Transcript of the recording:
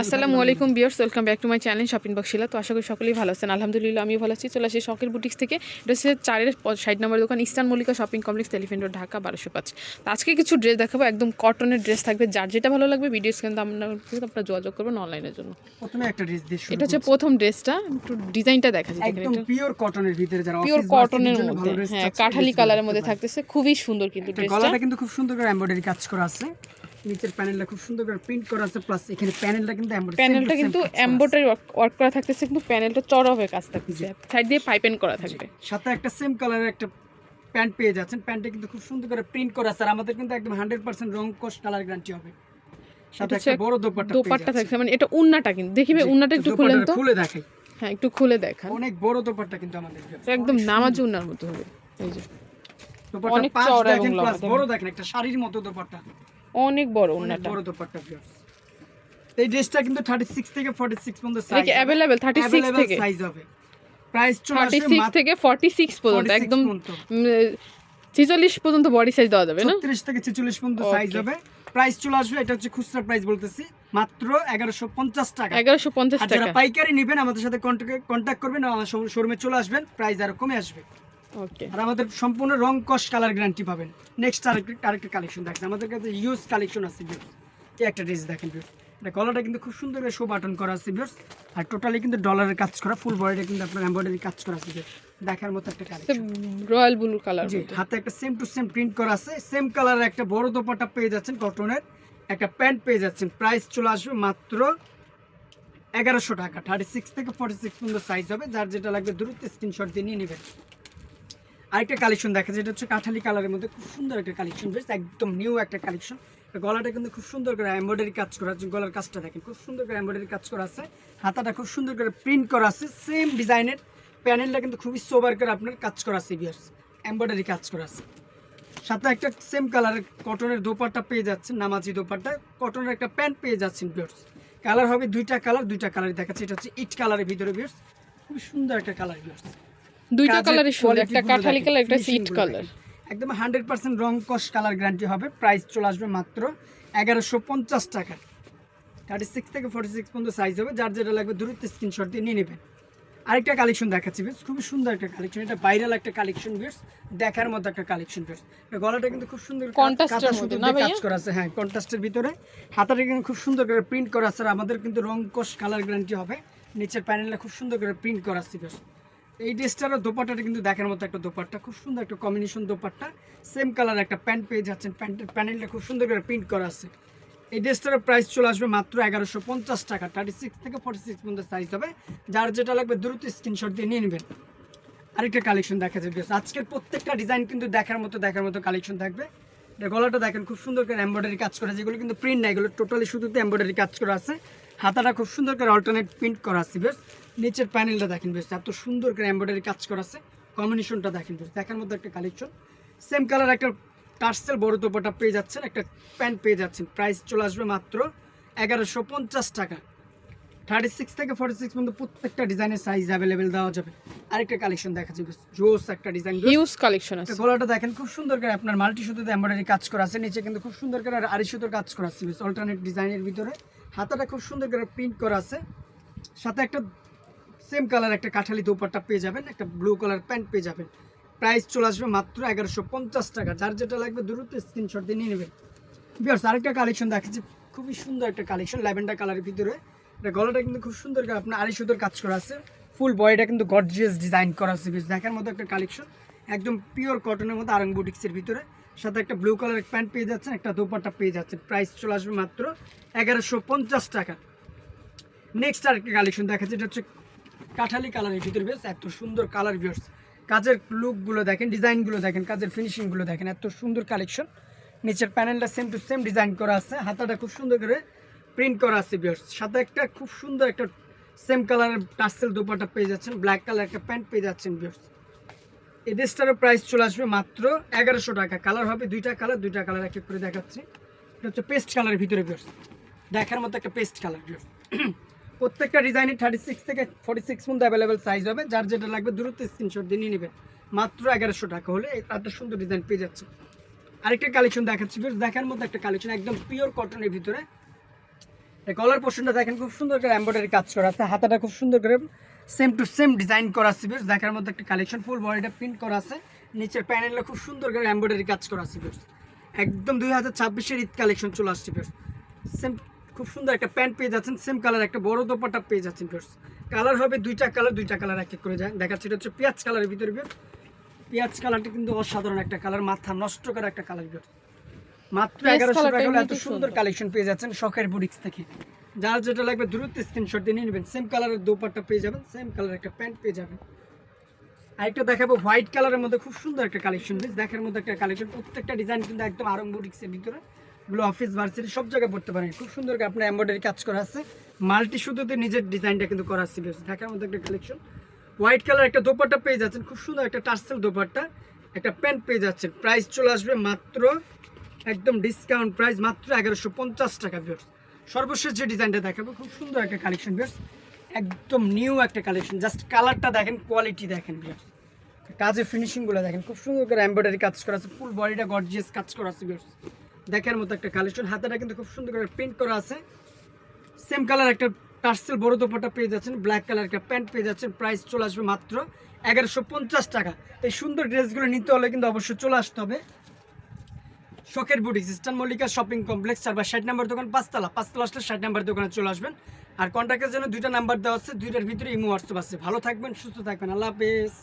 আসসালামু আলাইকুম viewers welcome back to my channel shopping বক্সিলা তো আশা করি সকলেই ভালো আছেন। আলহামদুলিল্লাহ আমি ভালো আছি। চলে আসি শখের বুটিক্স থেকে। এটা হচ্ছে চারের ষাট নম্বর দোকান eastern Mallika shopping complex elephant road Dhaka বারোশো পাঁচ। তো আজকে কিছু ড্রেস দেখাবো। একদম কটনের ড্রেস থাকবে। যার যেটা ভালো লাগবে ভিডিও স্ক্রিন আপনারা যোগাযোগ করবেন অনলাইনের জন্য। প্রথমে একটা ড্রেস দিয়ে এটা হচ্ছে প্রথম ড্রেসটা একটু ডিজাইনটা দেখা। যায় একদম পিওর কটনের ভিতরে যারা পিওর কটনের মধ্যে। হ্যাঁ কাঠালি কালারের মধ্যে থাকতেছে। খুবই সুন্দর কিন্তু ড্রেসটা গলাটা কিন্তু খুব সুন্দর করে এমব্রয়ডারি কাজ করা আছে। নিচের প্যানেলটা খুব সুন্দর করে প্রিন্ট করা আছে প্লাস এখানে প্যানেলটা কিন্তু প্যানেলটা কিন্তু এমব্রয়ডারি ওয়ার্ক করা থাকতেছে কিন্তু প্যানেলটা চড়া হয়ে কাজ থাকতেছে সাইড দিয়ে পাইপেন করা থাকবে। সাথে একটা সেম কালারের একটা প্যান্ট পেয়ে যাচ্ছেন। প্যান্টটা কিন্তু খুব সুন্দর করে প্রিন্ট করা আছে আর আমাদের কিন্তু একদম হান্ড্রেড পার্সেন্ট রং কোশ কালার গ্যারান্টি হবে। সাথে একটা বড় দোপাট্টা দোপাট্টা থাকছে মানে এটা উন্নাটা কিন্তু। দেখিবে উন্নাটা একটু খুলেন তো। খুলে দেখাই। হ্যাঁ একটু খুলে দেখান। অনেক বড় দোপাট্টা কিন্তু আমাদের একদম নামাজ উন্নার মতো হবে। এই যে। দোপাট্টা পাঁচ দেখেন প্লাস বড় দেখেন একটা শাড়ির মতো দোপাট্টা। অনেক বড় অনেক বড় দোপাট্টা। এই ড্রেসটা কিন্তু 36 থেকে 46 পর্যন্ত সাইজ অ্যাভেলেবেল থার্টি সিক্স থেকে। সাইজ হবে। প্রাইস চলে থার্টি আসবে সিক্স মাত্র থেকে ফর্টি সিক্স পর্যন্ত একদম পর্যন্ত। ছিচল্লিশ পর্যন্ত বডি সাইজ দেওয়া যাবে না? 36 থেকে 46 পর্যন্ত সাইজ হবে। প্রাইস চলে আসবে এটা হচ্ছে খুচরা প্রাইস বলতেছি মাত্র 1150 টাকা। এগারোশো পঞ্চাশ টাকা। পাইকারি নেবেন আমাদের সাথে কন্ট্যাক্ট করবেন আমার শোরুমে চলে আসবেন প্রাইস আরও কমে আসবে। আর আমাদের সম্পূর্ণ রং কস কালার গ্যারান্টি পাবেন। নেক্সট আরেকটা কালেকশন দেখেন। আমাদের কাছে ইউজ কালেকশন আছে viewers। এই একটা ড্রেস দেখেন viewers। এটা গলাটা কিন্তু খুব সুন্দর করে শো বাটন করা আছে viewers। আর টোটালি কিন্তু ডলারের কাজ করা ফুল বডিটা কিন্তু আপনার এমব্রয়ডারি কাজ করা আছে। দেখার মতো একটা কালেকশন রয়্যাল ব্লু কালার জি হাতে একটা সেম টু সেম প্রিন্ট করা আছে। সেম কালারের একটা বড় দোপাট্টা পেয়ে যাচ্ছেন কটনের একটা প্যান্ট পেয়ে যাচ্ছেন। প্রাইস চলে আসবে মাত্র এগারোশো টাকা। থার্টি সিক্স থেকে ফর্টি সিক্স পর্যন্ত সাইজ হবে। যার যেটা লাগবে দ্রুত স্ক্রিনশট দিয়ে নিয়ে নেবেন। আরেকটা কালেকশন দেখা যেটা হচ্ছে কাঠালি কালারের মধ্যে খুব সুন্দর একটা কালেকশন বেশ, একদম নিউ একটা কালেকশন গলাটা কিন্তু খুব সুন্দর করে এমব্রয়ডারি কাজ করা আছে, গলার কাজটা দেখেন, খুব সুন্দর করে এমব্রয়ডারি কাজ করা আছে। হাতাটা খুব সুন্দর করে প্রিন্ট করা আছে সেম ডিজাইনের প্যানেলটা কিন্তু খুবই সোবার করে আপনার কাজ করা আছে বিয়ার্স এমব্রয়ডারি কাজ করা আছে। সাথে একটা সেম কালারের কটনের দোপাট্টা পেয়ে যাচ্ছেন, নামাজি দোপাট্টা। কটনের একটা প্যান্ট পেয়ে যাচ্ছেন বিয়ার্স কালার হবে দুইটা কালার দুইটা কালার দেখাচ্ছে, এটা হচ্ছে ইট কালারের ভিতরে বিয়ার্স খুব সুন্দর একটা কালার বিয়ার্স দুইটা কালারই সুন্দর একটা কাঠালি কালার একটা সিট কালার একদম হান্ড্রেড পার্সেন্ট রং কস কালার গ্যারান্টি হবে প্রাইস চলে আসবে মাত্র এগারোশো পঞ্চাশ টাকা। থার্টি সিক্স থেকে ফর্টি সিক্স পর্যন্ত সাইজ হবে যার যেটা লাগবে দ্রুত স্ক্রিনশট দিয়ে নিয়ে নেবেন। আরেকটা কালেকশন দেখাচ্ছি বেশ খুবই সুন্দর একটা কালেকশন এটা ভাইরাল একটা কালেকশন বেশ দেখার মতো একটা কালেকশন বেশ গলাটা কিন্তু খুব সুন্দর কা- Contrast এর মধ্যে না কাজ করা আছে হ্যাঁ কন্ট্রাস্টের ভিতরে। হাতাটা কিন্তু খুব সুন্দর করে প্রিন্ট করা আছে আর আমাদের কিন্তু রং কস কালার গ্যারান্টি হবে। নিচের প্যানেলটা খুব সুন্দর করে প্রিন্ট করা আছে বেশ এই ড্রেসটারও দোপাট্টাটা কিন্তু দেখার মতো একটা দোপাট্টা, খুব সুন্দর একটা কম্বিনেশন দোপাট্টা। সেম কালার একটা প্যান্ট পেয়ে যাচ্ছেন প্যান্টের প্যানেলটা খুব সুন্দর করে প্রিন্ট করা আছে। এই ড্রেসটার প্রাইস চলে আসবে মাত্র এগারোশো পঞ্চাশ টাকা থার্টি সিক্স থেকে ফর্টি সিক্স পর্যন্ত সাইজ হবে। যার যেটা লাগবে দ্রুত স্ক্রিনশট দিয়ে নিয়ে নেবেন। আরেকটা কালেকশন দেখা যাবে। আজকের প্রত্যেকটা ডিজাইন কিন্তু দেখার মতো দেখার মতো কালেকশন থাকবে। গলাটা দেখেন, খুব সুন্দর করে এমব্রয়ডারি কাজ করা যেগুলো কিন্তু প্রিন্ট না, এগুলো টোটালি শুধুতে এমব্রয়ডারি কাজ করা আছে। হাতাটা খুব সুন্দর করে অল্টারনেট প্রিন্ট করা আছে, বেশ। নিচের প্যানেলটা দেখেন, বেশ, এত সুন্দর করে এমব্রয়ডারি কাজ করা আছে। কম্বিনেশনটা দেখেন, বেশ, দেখার মধ্যে একটা কালেকশন সেম কালার একটা টার্সেল বড় দোপাটা পেয়ে যাচ্ছেন, একটা প্যান্ট পেয়ে যাচ্ছেন। প্রাইস চলে আসবে মাত্র এগারোশো পঞ্চাশ টাকা। থার্টি সিক্স থেকে ফর্টি সিক্স পর্যন্ত প্রত্যেকটা ডিজাইনের সাইজ অ্যাভেলেবেল দেওয়া যাবে। আরেকটা কালেকশন দেখা যাবে জোস একটা ডিজাইন হিউজ কালেকশন আছে। গলাটা দেখেন খুব সুন্দর করে আপনার মাল্টি সুতোতে এমব্রয়ডারি কাজ করা আছে নিচে কিন্তু খুব সুন্দর করে আর আড়ি সুতোর কাজ করা আছে অল্টারনেট ডিজাইনের ভিতরে। হাতাটা খুব সুন্দর করে প্রিন্ট করা আছে। সাথে একটা সেম কালার একটা কাঠালি দোপাট্টা পেয়ে যাবেন একটা ব্লু কালার প্যান্ট পেয়ে যাবেন। প্রাইস চলে আসবে মাত্র এগারোশো পঞ্চাশ টাকা যার যেটা লাগবে দ্রুত স্ক্রিনশট দিয়ে নিয়ে নেবেন। বিয়ার্স আরেকটা কালেকশন দেখাচ্ছি খুবই সুন্দর একটা কালেকশন ল্যাভেন্ডার কালারের ভিতরে। এটা গলাটা কিন্তু খুব সুন্দর আপনার আড়াই সুতোর কাজ করা আছে। ফুল বডিটা কিন্তু গর্জিয়াস ডিজাইন করা আছে বেশ দেখার মতো একটা কালেকশন একদম পিওর কটনের মধ্যে আরং বুটিক্সের ভিতরে। সাথে একটা ব্লু কালারের প্যান্ট পেয়ে যাচ্ছেন, একটা দোপাট্টা পেয়ে যাচ্ছেন। প্রাইস চলে আসবে মাত্র এগারোশো পঞ্চাশ টাকা। নেক্সট আরেকটা কালেকশন দেখা যেটা হচ্ছে কাঠালি কালারের ভিতরে বেশ এত সুন্দর কালার ভিউর্স কাজের লুকগুলো দেখেন ডিজাইনগুলো দেখেন, কাজের ফিনিশিংগুলো দেখেন। এত সুন্দর কালেকশন নিচের প্যানেলটা সেম টু সেম ডিজাইন করা আছে। হাতাটা খুব সুন্দর করে প্রিন্ট করা আছে ভিউর্স সাথে একটা খুব সুন্দর একটা সেম কালারের টার্সেল দুপাটা পেয়ে যাচ্ছেন, ব্ল্যাক কালার একটা প্যান্ট পেয়ে যাচ্ছেন ভিউর্স এই ড্রেসটারও প্রাইস চলে আসবে মাত্র এগারোশো টাকা। কালার হবে দুইটা কালার দুইটা কালার এক এক করে দেখাচ্ছি। এটা হচ্ছে পেস্ট কালারের ভিতরে ভিউর্স দেখার মতো একটা পেস্ট কালার ভিউর্স প্রত্যেকটা ডিজাইনে থার্টি সিক্স থেকে ফর্টি সিক্স পর্যন্ত অ্যাভেলেবেল সাইজ হবে। যার যেটা লাগবে দ্রুত স্ক্রিনশট দিয়ে নিয়ে নেবেন। মাত্র এগারোশো টাকা হলে একটা সুন্দর ডিজাইন পেয়ে যাচ্ছে আরেকটা কালেকশন দেখাচ্ছি বেশ দেখার মতো একটা কালেকশন একদম পিওর কটনের ভিতরে। এই কলার পোর্শনটা দেখেন, খুব সুন্দর করে এমব্রয়ডারি কাজ করা আছে, হাতাটা খুব সুন্দর করে সেম টু সেম ডিজাইন করা আছে বেশ দেখার মধ্যে একটা কালেকশন ফুল বডিটা প্রিন্ট করা আছে, নিচের প্যানেলটা খুব সুন্দর করে এমব্রয়ডারি কাজ করা আছে বেশ একদম দুই হাজার ছাব্বিশের ঈদ কালেকশন চলে আসছে বেশ সেম খুব সুন্দর একটা প্যান্ট পেয়ে যাচ্ছেন সেম কালার একটা বড় দোপাটা পেয়ে যাচ্ছেন বেশ কালার হবে দুইটা কালার দুইটা কালার এক এক করে যায়। দেখাচ্ছে, এটা হচ্ছে পেঁয়াজ কালারের ভিতরে বেশ পেঁয়াজ কালারটা কিন্তু অসাধারণ একটা কালার মাথা নষ্ট করা একটা কালার বেশ মাত্র এগারোশো টাকা হলে এত সুন্দর। কালেকশন পেয়ে যাচ্ছেন শখের বুটিক্স থেকে। যার যেটা লাগবে দ্রুত স্ক্রিনশট দিয়ে নিয়ে নেবেন। সেম কালারের দোপাট্টা পেয়ে যাবেন সেম কালার একটা প্যান্ট পেয়ে যাবেন। আরেকটা দেখাবো হোয়াইট কালারের মধ্যে খুব সুন্দর একটা কালেকশন বেশ দেখার মধ্যে একটা কালেকশন প্রত্যেকটা ডিজাইন কিন্তু একদম আরং বুটিক্সের ভিতরে। এগুলো অফিস ভার্সিটি সব জায়গায় পড়তে পারেন। খুব সুন্দর আপনার এমব্রয়ডারি কাজ করা আছে। মাল্টি সুতোতে নিজের ডিজাইনটা কিন্তু করা আছে দেখার মধ্যে একটা কালেকশন হোয়াইট কালার একটা দোপাট্টা পেয়ে যাচ্ছেন। খুব সুন্দর একটা টার্সেল দোপাট্টা। একটা প্যান্ট পেয়ে যাচ্ছেন। প্রাইস চলে আসবে মাত্র একদম ডিসকাউন্ট প্রাইস মাত্র এগারোশো পঞ্চাশ টাকা বিয়ার্স সর্বশেষ যে ডিজাইনটা দেখাবো, খুব সুন্দর একটা কালেকশন বিয়ার্স একদম নিউ একটা কালেকশন জাস্ট কালারটা দেখেন কোয়ালিটি দেখেন বিয়ার্স কাজের ফিনিশিংগুলো দেখেন, খুব সুন্দর করে এমব্রয়ডারি কাজ করা আছে ফুল বডিটা গর্জিয়াস কাজ করা আছে বিয়ার্স দেখার মতো একটা কালেকশন হাতাটা কিন্তু খুব সুন্দর করে প্রিন্ট করা আছে। সেম কালার একটা টার্সেল বড় দোপাটা পেয়ে যাচ্ছেন ব্ল্যাক কালার একটা প্যান্ট পেয়ে যাচ্ছেন প্রাইস চলে আসবে মাত্র এগারোশো টাকা। এই সুন্দর ড্রেসগুলো নিতে হলে কিন্তু অবশ্যই চলে আসতে হবে। শখের boutique eastern Mallika shopping complex চার বা ষাট নাম্বার দোকান, পাঁচতলা। পাঁচতলা আসলে ষাট নাম্বার দোকানে চলে আসবেন। আর কন্ট্যাক্টের জন্য দুইটা নাম্বার দেওয়া আছে, দুইটার ভিতরে ইমো হোয়াটসঅ্যাপ আছে। ভালো থাকবেন, সুস্থ থাকবেন। আল্লাহ হাফেজ।